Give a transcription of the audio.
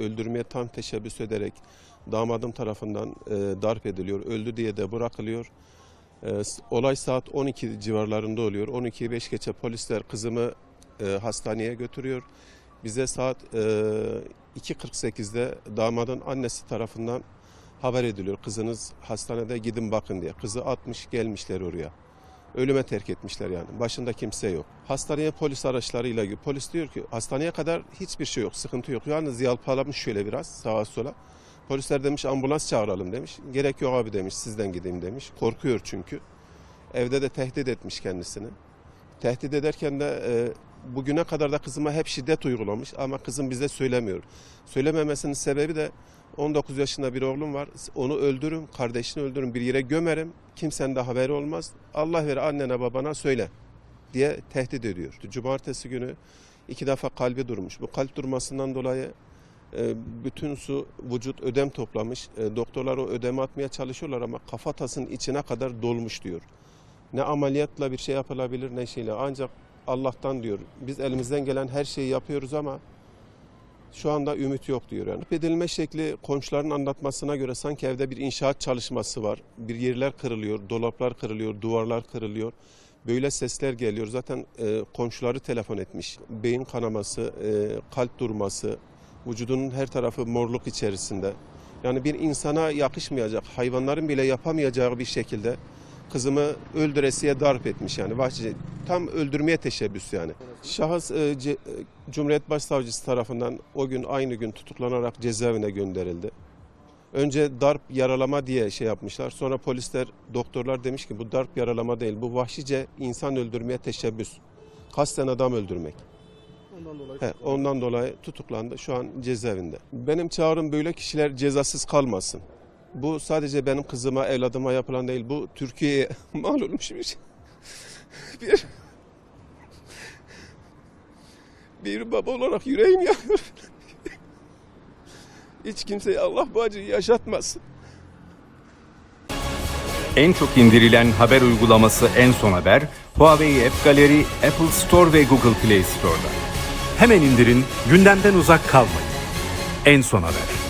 öldürmeye tam teşebbüs ederek damadım tarafından e, darp ediliyor. Öldü diye de bırakılıyor. E, olay saat 12 civarlarında oluyor. 12'yi 5 geçe polisler kızımı e, hastaneye götürüyor. Bize saat e, 2.48'de damadın annesi tarafından haber ediliyor. Kızınız hastanede gidin bakın diye. Kızı atmış gelmişler oraya. Ölüme terk etmişler yani. Başında kimse yok. Hastaneye polis araçlarıyla gidiyor. Polis diyor ki hastaneye kadar hiçbir şey yok, sıkıntı yok. Yalnız yalpalamış şöyle biraz sağa sola. Polisler demiş ambulans çağıralım demiş. Gerek yok abi demiş sizden gideyim demiş. Korkuyor çünkü. Evde de tehdit etmiş kendisini. Tehdit ederken de e, bugüne kadar da kızıma hep şiddet uygulamış ama kızım bize söylemiyor. Söylememesinin sebebi de 19 yaşında bir oğlum var. Onu öldürürüm, kardeşini öldürürüm, bir yere gömerim. Kimsenin de haberi olmaz. Allah ver annene babana söyle diye tehdit ediyor. Cumartesi günü iki defa kalbi durmuş. Bu kalp durmasından dolayı e, bütün su vücut ödem toplamış. E, Doktorlar o ödemi atmaya çalışıyorlar ama kafatasının içine kadar dolmuş diyor. Ne ameliyatla bir şey yapılabilir ne şeyle. Ancak Allah'tan diyor. Biz elimizden gelen her şeyi yapıyoruz ama şu anda ümit yok diyor. Yani edilme şekli komşuların anlatmasına göre sanki evde bir inşaat çalışması var. Bir yerler kırılıyor, dolaplar kırılıyor, duvarlar kırılıyor. Böyle sesler geliyor. Zaten e, komşuları telefon etmiş. Beyin kanaması, e, kalp durması, vücudunun her tarafı morluk içerisinde. Yani bir insana yakışmayacak, hayvanların bile yapamayacağı bir şekilde kızımı öldüresiye darp etmiş yani. Vahşice, tam öldürmeye teşebbüs yani. Şahıs e, ce- e, Cumhuriyet Başsavcısı tarafından o gün aynı gün tutuklanarak cezaevine gönderildi. Önce darp yaralama diye şey yapmışlar. Sonra polisler, doktorlar demiş ki bu darp yaralama değil. Bu vahşice insan öldürmeye teşebbüs. Kasten adam öldürmek. Ondan dolayı. He, ondan dolayı tutuklandı. Şu an cezaevinde. Benim çağrım böyle kişiler cezasız kalmasın. Bu sadece benim kızıma, evladıma yapılan değil. Bu Türkiye'ye mal olmuş bir şey. Bir, bir baba olarak yüreğim yanıyor. Hiç kimseye Allah bu acıyı yaşatmasın. En çok indirilen haber uygulaması En Son Haber, Huawei App Gallery, Apple Store ve Google Play Store'da. Hemen indirin, gündemden uzak kalmayın. En son haber.